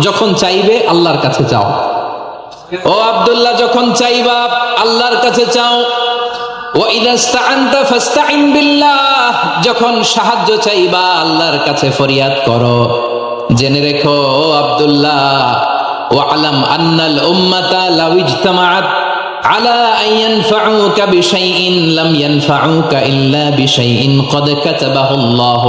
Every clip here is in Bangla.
যখন চাইবে আল্লাহর কাছে যাও ও আবদুল্লাহ, যখন চাইবা আল্লাহর কাছে চাও। যখন সাহায্য চাইবা আল্লাহর কাছে ফরিয়াদ করো। জেনে রেখো, ও আবদুল্লাহ ও আলম আন্নাল উম্মাতা আলা লাম ইল্লা কদ কাতাবাহুল্লাহু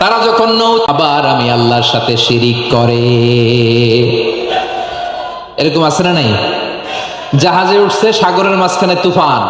তারা যখন নৌ আবার আমি আল্লাহর সাথে শিরিক করে। এরকম আছে না নাই? জাহাজে উঠছে সাগরের মাঝখানে তুফান।